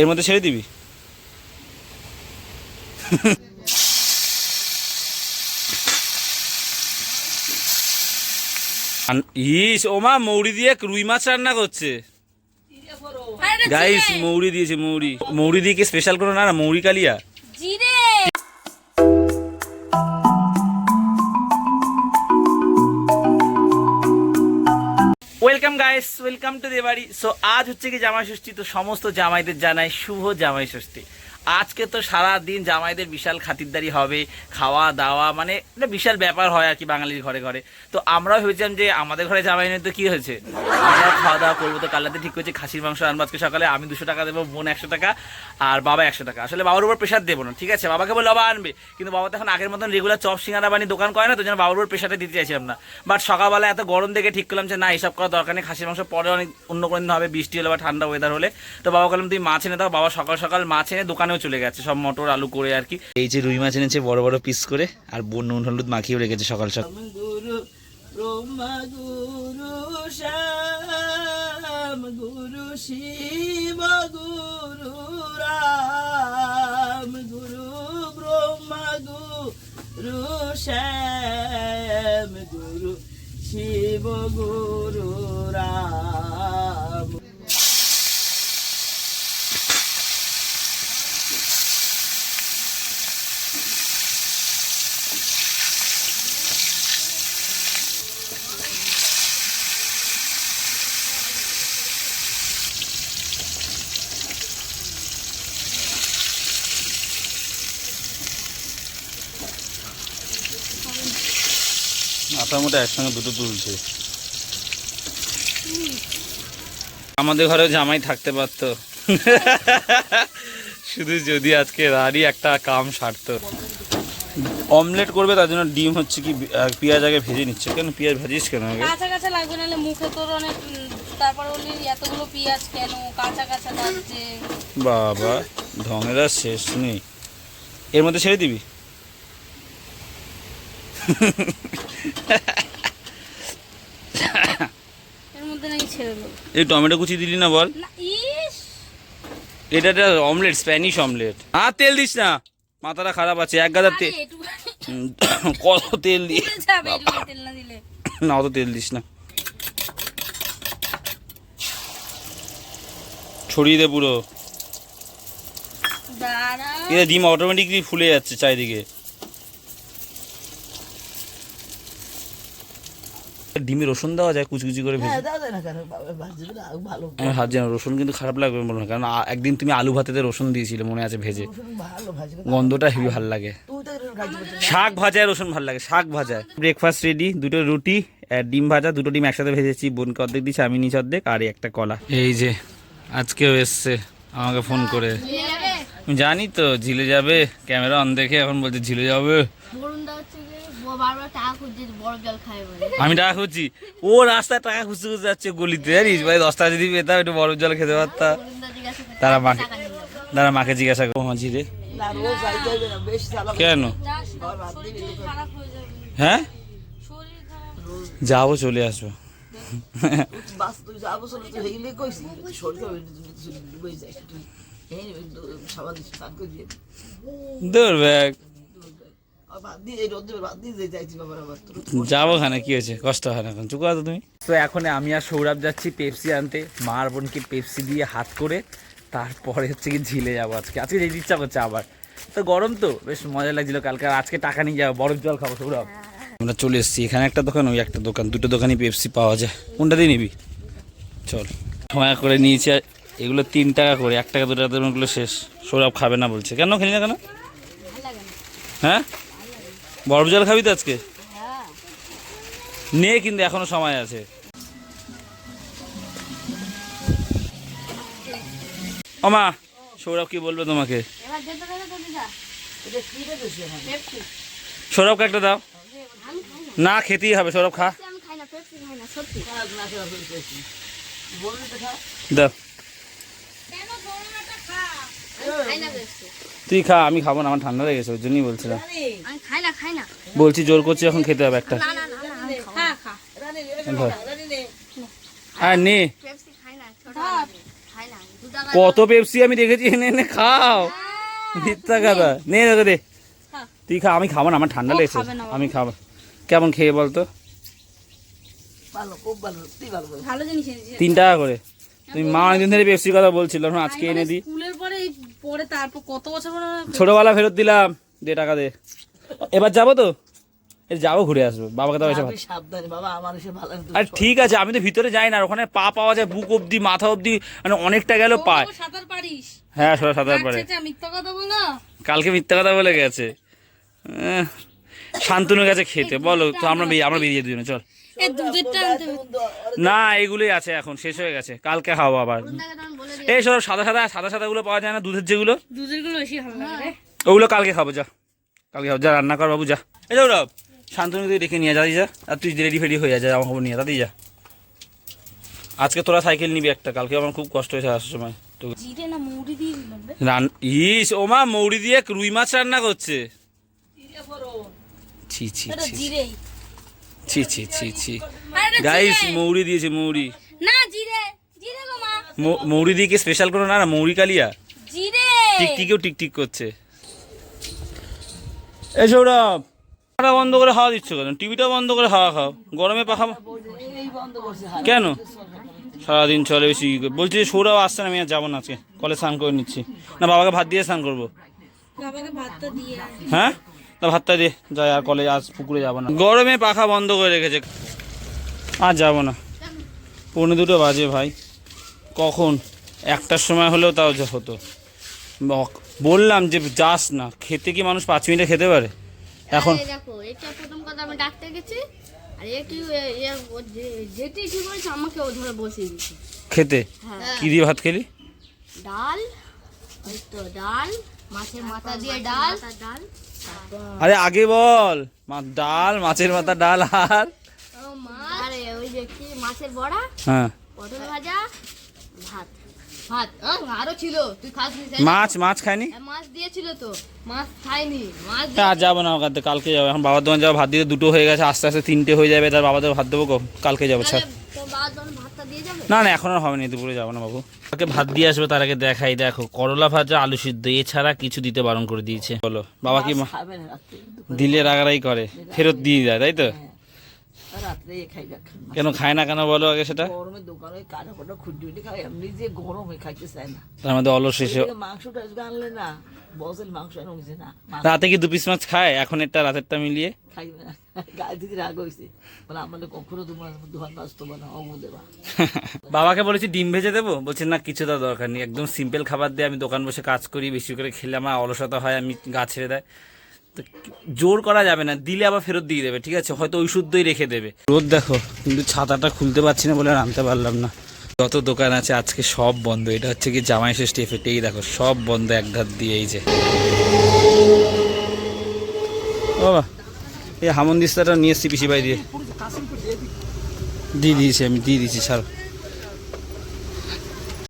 এর মধ্যে ছেড়ে দিবি? ইস ওমা মৌরি দিয়ে রুই মাছ রান্না করছে। গাইস মৌরি দিয়েছে মৌরি। মৌরি দিয়ে কি স্পেশাল কোনো না না মৌরি কালিয়া? ওয়েলকাম গাইস ওয়েলকাম টু দেবাড়ি সো আজ হচ্ছে কি জামাই ষষ্ঠী, তো সমস্ত জামাইদের জানাই শুভ জামাই ষষ্ঠী। আজকে তো সারা দিন জামাইদের বিশাল খাতিরদারি হবে, খাওয়া দাওয়া মানে একটা বিশাল ব্যাপার হয় আর কি বাঙালির ঘরে ঘরে। তো আমরাও ভেবেছিলাম যে আমাদের ঘরে জামাই নেই তো কি হয়েছে? আমরা খাওয়া দাওয়া করব তো কালাতে ঠিক হয়েছে খাসির মাংস আনব আজকে সকালে, আমি দুশো টাকা দেবো, বোন একশো টাকা, আর বাবা একশো টাকা। আসলে বাবার উপর প্রেশার দেবো না, ঠিক আছে? বাবাকে বলে বাবা আনবে, কিন্তু বাবা তো এখন আগের মতন রেগুলার চপ, সিঙ্গারা বানিয়ে দোকান করে না তো, যেন বাবার উপর প্রেশারটা দিতে চাইছিলাম না। বাট সকালবেলা এত গরম দেখে ঠিক করলাম যে না এইসব করা দরকার নেই, খাসির মাংস পরে অনেক অন্য কোনো দিন হবে, বৃষ্টি হলে বা ঠান্ডা ওয়েদার হলে। তো বাবা বললাম তুই মাছ এনে দাও। বাবা সকাল সকাল মাছ এনে দোকানেও চলে গেছে সব মটর আলু করে আর কি। এই যে রুই মাছ এনেছে বড় বড় পিস করে আর বোন নুন হলুদ মাখিয়েও রেখেছে সকাল সকাল। গুরু শিব গুরু রাম গুরু ব্রহ্মা গুরু শ্যাম গুরু শিব গুরু রাম মাথার মতো একসঙ্গে দুটো তুলছে। আমাদের ঘরে জামাই থাকতে পারতো। শুধু যদি আজকে রাড়ি একটা কাম সারতো। অমলেট করবে তার জন্য ডিম হচ্ছে কি পেঁয়াজ আগে ভেজে নিচ্ছে। কেন পেঁয়াজ ভাজিস কেন আগে? কাঁচা কাঁচা লাগবে নাহলে মুখে তোর অনেক তারপর এতগুলো পেঁয়াজ কেন কাঁচা কাঁচা লাগছে। বাবা ঢঙের শেষ নেই। এর মধ্যে ছেড়ে দিবি এর মধ্যে নাকি ছেড়ে দেবো এই টমেটো কুচি দিলি না বল? এটা অমলেট স্প্যানিশ অমলেট আর তেল দিস না। মাথাটা খারাপ আছে এক গাদা তেল কত তেল দিয়ে না অত তেল দিস না। ছড়িয়ে দে পুরো। এটা ডিম অটোমেটিকলি ফুলে যাচ্ছে চারিদিকে। ডিমে রসুন দেওয়া যায় কুচকুচি করে ভেজে। হ্যাঁ দাদা না কেন? বাবা ভাজবে না আরও ভালো। আমি ভাবছি না রসুন কিন্তু খারাপ লাগবে মনে হয় কারণ একদিন তুমি আলু ভাতেতে রসুন দিয়েছিলে মনে আছে ভেজে। গন্ধটা হেভি ভালো লাগে। করছিস শাক ভাজায় রসুন ভালো লাগে শাক ভাজায়। ব্রেকফাস্ট রেডি দুটো রুটি আর ডিম ভাজা দুটো ডিম একসাথে ভেজেছি বোনকে অর্ধেক দিচ্ছি আমি নিচে অর্ধেক আর এই একটা কলা। এই যে আজকেও এসছে আমাকে ফোন করে। জানি তো ঝিলে যাবে ক্যামেরা অন দেখে এখন বলছে ঝিলে যাবে। টাকা আমি টাকা খুঁজছি। ও রাস্তায় টাকা খুঁজতে খুঁজতে যাচ্ছে গলিতে, জানিস? ভাই, দশ টাকা যদি পেতাম, একটু বরফ জল খেতে পারতাম। তারা মাকে তারা মাকে জিজ্ঞাসা করব মা ঝিরে না রোজ যাইতে হবে না বেশ চালাক কেন? হয়ে? যাবে, চলে আসব। বাস তুই যাব চলে তুই হেগলে কইছি শরীর খাবে বই যায় তুই এই সবাই স্নান করে দিয়ে দে। দূর ব্যাগ। যাব খানে কি হয়েছে? কষ্ট হয় না এখন। চুপ তো তুমি। তো এখন আমি আর সৌরভ যাচ্ছি পেপসি আনতে। মার বোনকে পেপসি দিয়ে হাত করে তারপরে হচ্ছে কি ঝিলে যাব আজকে। আজকে যেতে ইচ্ছা করছে আবার। তো গরম তো বেশ মজা লাগছিল কালকে। আর আজকে টাকা নিয়ে যাব বরফ জল খাব সৌরভ। আমরা চলে এসেছি। এখানে একটা দোকান ওই একটা দোকান। দুটো দোকানই পেপসি পাওয়া যায়। কোনটা দিয়ে নিবি? চল। সময় করে নিয়েছি। আর এগুলো তিন টাকা করে। এক টাকা দু টাকা ওগুলো শেষ। সৌরভ খাবে না বলছে। কেন খেলি না কেন? হ্যাঁ? বরফ জল খাবি তো আজকে? নে কিন্তু এখনও সময় আছে। ওমা সৌরভ কি বলবে তোমাকে? সৌরভকে একটা দাও। না খেতেই হবে সৌরভ খা। আমি খাই না পেপসি খাই না সত্যি। না না খেলা ফেলতে পেয়েছি বলবি তো খা। দাও। তুই খা আমি খাব না আমার ঠান্ডা লেগেছে ওই জন্যই বলছিলাম। আমি খাই না খাই না। বলছি জোর করছি এখন খেতে হবে একটা। না না না না আমি খাব খা না। খা ধর। আর নে। পেপসি খাই না ছোট খাই না দু টাকা কত পেপসি আমি দেখেছি এনে এনে খাও। মিথ্যা কথা। নে দেখে দে। তুই খা আমি খাব না আমার ঠান্ডা লেগেছে। আমি খাব। কেমন খেয়ে বলতো? ভালো খুব ভালো সত্যি ভালো। করে ভালো জিনিস এনেছি তিন টাকা করে। তুমি মা অনেকদিন ধরে পেপসির কথা বলছিল এখন আজকে এনে মানে দিই স্কুলের পরে এই পরে তারপর কত বছর পরে ছোটবেলা ফেরত দিলাম দে টাকা দে। এবার যাব তো? এই যাব ঘুরে আসব বাবাকে তো এসে সাবধানে বাবা আমার এসে ভালো আর ঠিক আছে আমি তো ভিতরে যাই না আর ওখানে পা পাওয়া যায় বুক অবধি মাথা অবধি মানে অনেকটা গেল পায়। সাঁতার পারিস? হ্যাঁ সোজা সাঁতার পারে। মিথ্যা কথা বলো। কালকে মিথ্যা কথা বলে গেছে। আহ, শান্তনুর কাছে খেতে বলো তো আমরা আমরা বেরিয়ে দুজনে চল। না এগুলোই আছে এখন শেষ হয়ে গেছে কালকে খাব আবার। এই সব সাদা সাদা সাদা সাদা গুলো পাওয়া যায় না দুধের যেগুলো? দুধেরগুলো বেশি ভালো লাগে ওগুলো কালকে খাব যা। কালকে খাব যা রান্না কর বাবু যা। এই সৌরভ শান্তনু তুই রেখে নিয়ে যা যা। আর তুই রেডি ফেডি হয়ে যা আমার খবর নিয়ে দাদি যা। আজকে তোরা সাইকেল নিবি একটা কালকে আমার খুব কষ্ট হয়েছে আসার সময়। তো জিরে না মুড়ি দিয়ে দিলাম রে রান ইস ও মা মৌরি দিয়ে রুই মাছ রান্না করছে। ছি ছি ছি ছি ছি ছি ছি। গাইস মৌরি দিয়েছে মৌরি। না জিরে। জিরে গো মা। মৌরি দিয়ে কি স্পেশাল কোনো? না না মৌরি কালিয়া। জিরে। টিকটিকেও টিকটিক করছে। এই সৌরভ পাখা বন্ধ করে হাওয়া দিচ্ছ কেন? টিভিটা বন্ধ করে হাওয়া খাও। গরমে পাখা কেন? সারাদিন চলে বেশি বলছি যে সৌরভ আসছে না আমি আর যাব না আজকে। কলে স্নান করে নিচ্ছি। না বাবাকে ভাত দিয়ে স্নান করব। হ্যাঁ? তা ভাতটা দে যাই আর কলে আজ পুকুরে যাব না। গরমে পাখা বন্ধ করে রেখেছে। আর যাব না। পৌনে দুটো বাজে ভাই। কখন? একটার সময় হলেও তাও যা হতো। বক- বললাম যে যাস না। খেতে কি মানুষ পাঁচ মিনিটে খেতে পারে? এখন এই দেখো এটা প্রথম কথা আমি ডাকতে গেছি আর একটু এ- এ- ও যে- যেটি ঠিক করেছে আমাকে ও ধরে বসিয়ে দিচ্ছে খেতে? হ্যাঁ। কি দিয়ে ভাত খেলি? ডাল ওই তো ডাল মাছের মাথা দিয়ে ডাল। ডাল। আরে আগে বল মা ডাল মাছের মাথা ডাল আর? ও মাছ আরে ওই যে কি মাছের বড়া? হ্যাঁ। পটল ভাজা ভাত। ভাত আরও ছিল তুই খাসনি মাছ মাছ খায়নি হ্যাঁ, মাছ দিয়েছিল তো মাছ খাইনি মাছ আর যাব না কালকে যাব। এখন বাবার দোকান যাব ভাত দিতে দুটো হয়ে গেছে আস্তে আস্তে তিনটে হয়ে যাবে তার বাবাদের ভাত দেবো? কালকে যাব ছাড়। না না এখন আর হবে না দুপুরে যাব না বাবু। তাকে ভাত দিয়ে আসবে তার আগে দেখাই দেখো করলা ভাজা আলু সিদ্ধ এছাড়া কিছু দিতে বারণ করে দিয়েছে। বলো বাবা কি দিলে রাগারাই করে ফেরত দিয়ে দেয় তাই তো? কেন খায় না কেন বলো আগে সেটা? গরমে দোকানে কাটা ফাটা খুঁটি এমনি যে গরমে খাইতে চায় না। তার মধ্যে অলস এসে মাংসটা আনলে না বসেল মাংস এনে হয়েছে না। রাতে কি দু পিস মাছ খায়? এখন একটা রাতেরটা মিলিয়ে। খাইবে না। গায়ে থেকে রাগ হয়েছে বলে আমাদের কখনো তোমার দোকান মাছ তো না অমু দেবা। বাবাকে বলেছি ডিম ভেজে দেবো? বলছে না কিছু তো দরকার নেই। একদম সিম্পল খাবার দিয়ে আমি দোকান বসে কাজ করি বেশি করে খেলে আমার অলসতা হয় আমি গা ছেড়ে দেয়। তো জোর করা যাবে না দিলে আবার ফেরত দিয়ে দেবে ঠিক আছে? হয়তো ওই শুদ্ধই রেখে দেবে। রোদ দেখো কিন্তু ছাতাটা খুলতে পারছি না বলে আনতে পারলাম না। যত দোকান আছে আজকে সব বন্ধ। এটা হচ্ছে কি জামাই ষষ্ঠী এফেক্ট এই দেখো সব বন্ধ এক ধার দিয়ে এই যে। ও এই হামন দিস্তাটা নিয়ে এসছি পিসি বাই দিয়ে। দিয়ে দিয়েছি আমি দিয়ে দিয়েছি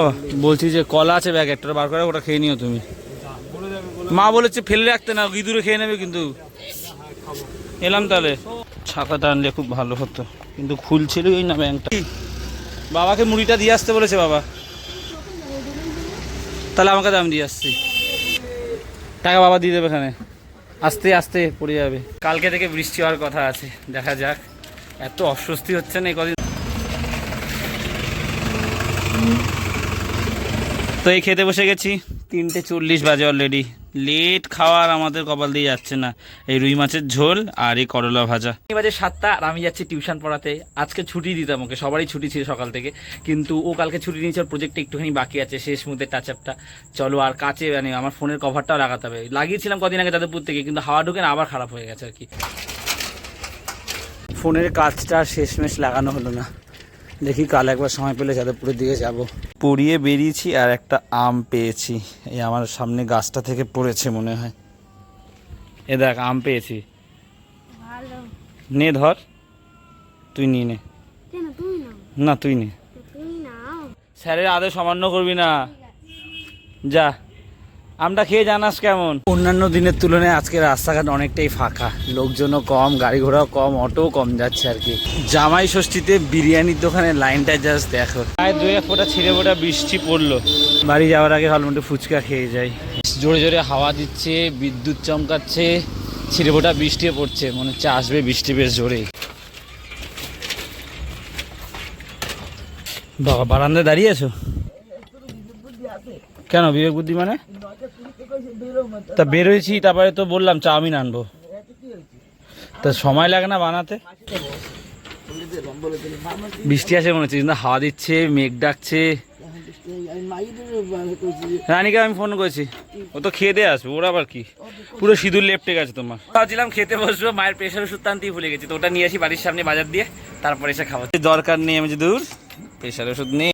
ও, বলছি যে কলা আছে ব্যাগ একটা বার করে ওটা খেয়ে নিও তুমি। মা বলেছে ফেলে রাখতে না ইঁদুরে খেয়ে নেবে কিন্তু। এলাম তাহলে। ছাতাটা আনলে খুব ভালো হতো কিন্তু খুলছিল এই না ব্যাংকটা। বাবাকে মুড়িটা দিয়ে আসতে বলেছে বাবা। তাহলে আমাকে দাম দিয়ে আসছি। টাকা বাবা দিয়ে দেবে এখানে। আস্তে আস্তে পড়ে যাবে। কালকে থেকে বৃষ্টি হওয়ার কথা আছে, দেখা যাক। এত অস্বস্তি হচ্ছে না কদিন। তো এই খেতে বসে গেছি। তিনটে চল্লিশ বাজে অলরেডি লেট খাওয়ার আমাদের কপাল দিয়ে যাচ্ছে না। এই রুই মাছের ঝোল আর এই করলা ভাজা। এই বাজে সাতটা আর আমি যাচ্ছি টিউশন পড়াতে। আজকে ছুটি দিতাম ওকে সবারই ছুটি ছিল সকাল থেকে। কিন্তু ও কালকে ছুটি নিয়েছে ওর প্রজেক্টটা একটুখানি বাকি আছে শেষ মুহূর্তে টাচ আপটা চলো আর কাছে মানে আমার ফোনের কভারটাও লাগাতে হবে। লাগিয়েছিলাম কদিন আগে যাদবপুর থেকে কিন্তু হাওয়া ঢুকে না আবার খারাপ হয়ে গেছে আর কি। ফোনের কাজটা শেষমেশ লাগানো হলো না। দেখি কাল একবার সময় পেলে যাদবপুরের দিকে যাব। পড়িয়ে বেরিয়েছি আর একটা আম পেয়েছি। এই আমার সামনে গাছটা থেকে পড়েছে মনে হয়। এ দেখ আম পেয়েছি। নে ধর। তুই নিয়ে নে। কেন তুই নাও। না তুই নে। স্যারের আদেশ অমান্য করবি না। যা। আমরা খেয়ে জানাস কেমন? অন্যান্য দিনের তুলনায় আজকে রাস্তাঘাট অনেকটাই ফাঁকা। লোকজনও কম গাড়ি ঘোড়াও কম অটোও কম যাচ্ছে আর কি। জামাই ষষ্ঠীতে বিরিয়ানির দোকানের লাইনটা জাস্ট দেখো। প্রায় দু এক ফোঁটা ছিঁড়ে ফোটা বৃষ্টি পড়ল। বাড়ি যাওয়ার আগে হলমুটে ফুচকা খেয়ে যাই। জোরে জোরে হাওয়া দিচ্ছে বিদ্যুৎ চমকাচ্ছে ছিঁড়ে ফোটা বৃষ্টি পড়ছে। মনে হচ্ছে আসবে বৃষ্টি বেশ জোরে বাবা বারান্দায় দাঁড়িয়ে আছো? কেন বিবেক বুদ্ধি মানে? তা বের হয়েছি তারপরে তো বললাম চাউমিন আনব। তা সময় লাগে না বানাতে? বৃষ্টি আসে মনে হচ্ছে হাওয়া দিচ্ছে, মেঘ ডাকছে। রানীকে আমি ফোন করেছি, ও তো খেয়ে দিয়ে আসবে, ওরা আবার কি? পুরো সিঁদুর লেপটে গেছে তোমার। ভাবছিলাম খেতে বসবো, মায়ের প্রেশার ওষুধ টানতেই ভুলে গেছি, তো ওটা নিয়ে আসি বাড়ির সামনে বাজার দিয়ে, তারপরে এসে খাব। দরকার নেই আমি যে দূর, প্রেশার ওষুধ নেই।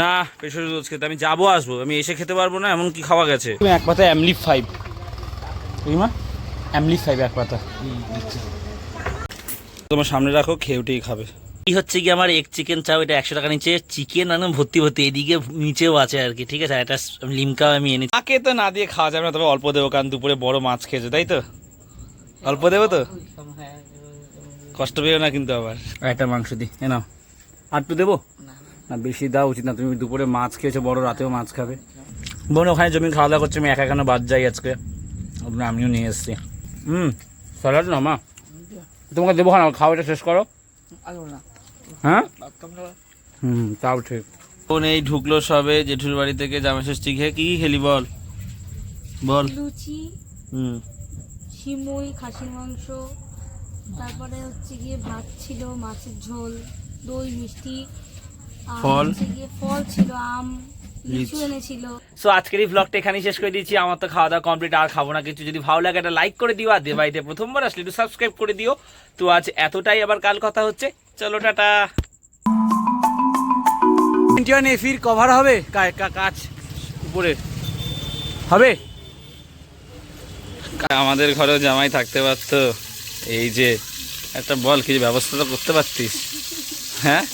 না প্রেশার ওষুধ খেতে আমি যাব আসব। আমি এসে খেতে পারব না এমন কি খাওয়া গেছে? তুমি এক পাতা অ্যামলি ফাইভ। মা অ্যামলি ফাইভ এক পাতা। তোমার সামনে রাখো খেয়ে উঠেই খাবে। এই হচ্ছে কি আমার এক চিকেন চাও এটা একশো টাকা নিচে। চিকেন আনো ভর্তি ভর্তি এদিকে নিচেও আছে আর কি ঠিক আছে? আর একটা লিমকা আমি এনেছি। আগে তো না দিয়ে খাওয়া যাবে না তবে অল্প দেবো কারণ দুপুরে বড় মাছ খেয়েছে তাই তো? অল্প দেবো তো? কষ্ট পেও না কিন্তু আবার। একটা মাংস দিই এ নাও। আর একটু দেবো? না বেশি দেওয়া উচিত না। তুমি দুপুরে মাছ খেয়েছো বড় রাতেও মাছ খাবে। বোন ওখানে জমি খাওয়া দাওয়া করছে আমি একা কেন বাদ যাই আজকে। ওখানে আমিও নিয়ে এসেছি। হুম স্যালাড না মা? তোমাকে দেবো না খাওয়াটা শেষ করো। না হ্যাঁ? ভাত খাব না হুম তাও ঠিক। বোন এই ঢুকলো সবে জেঠুর বাড়ি থেকে জামা ষষ্ঠী খেয়ে। কি খেলি বল? বল। লুচি হুম। সিমুই খাসির মাংস তারপরে হচ্ছে গিয়ে ভাত ছিল মাছের ঝোল দই মিষ্টি। ফল? ফল ছিল আম লিচু লিচু। এনেছিল। সো আজকের এই ব্লগটা এখানেই শেষ করে দিচ্ছি। আমার তো খাওয়া দাওয়া কমপ্লিট আর খাব না কিছু। যদি ভালো লাগে একটা লাইক করে দিও আর দেবাইতে প্রথমবার আসলে একটু সাবস্ক্রাইব করে দিও। তো আজ এতটাই আবার কাল কথা হচ্ছে। চলো টাটা। ফির কভার হবে? কাজ উপরে। হবে? আমাদের ঘরেও জামাই থাকতে পারতো। এই যে একটা বল কিছু ব্যবস্থা তো করতে পারতিস। হ্যাঁ?